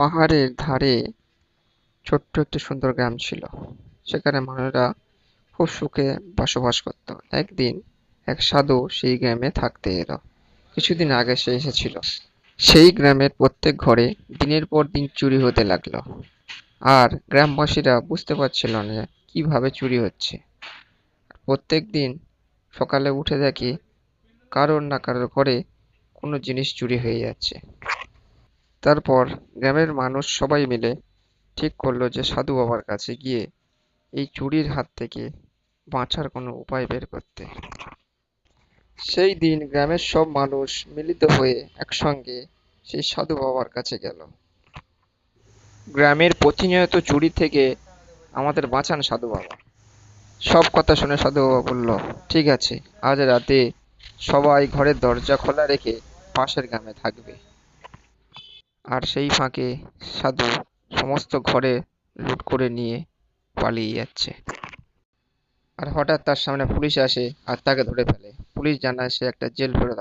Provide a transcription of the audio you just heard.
পাহাড়ের ধারে ছোট্ট একটি সুন্দর গ্রাম ছিল। সেখানে মানুষরা খুব সুখে বসবাস করত। একদিন এক সাধু সেই গ্রামে থাকতে এলো। কিছুদিন আগে সে এসেছিল। সেই গ্রামের প্রত্যেক ঘরে দিনের পর দিন চুরি হতে লাগল। আর গ্রামবাসীরা বুঝতে পারছিল না কীভাবে চুরি হচ্ছে। প্রত্যেক দিন সকালে উঠে দেখি কারোর না কারোর ঘরে কোনো জিনিস চুরি হয়ে যাচ্ছে। তারপর গ্রামের মানুষ সবাই মিলে ঠিক করল যে সাধু বাবার কাছে গিয়ে এই চুরির হাত থেকে বাঁচার কোনো উপায় বের করতে। সেই দিন গ্রামের সব মানুষ মিলিত হয়ে একসঙ্গে সেই সাধু বাবার কাছে গেল। গ্রামের প্রতিনিয়ত চুরি থেকে আমাদের বাঁচান সাধু বাবা। সব কথা শুনে সাধু বাবা বলল, ঠিক আছে, আজ রাতে সবাই ঘরের দরজা খোলা রেখে পাশের গ্রামে থাকবে। আর সেই ফাঁকে সাধু সমস্ত ঘরে লুট করে নিয়ে পালিয়ে যাচ্ছে। আর হঠাৎ তার সামনে পুলিশ আসে আর তাকে ধরে ফেলে। পুলিশ জানায় সে একটা জেল ফেরত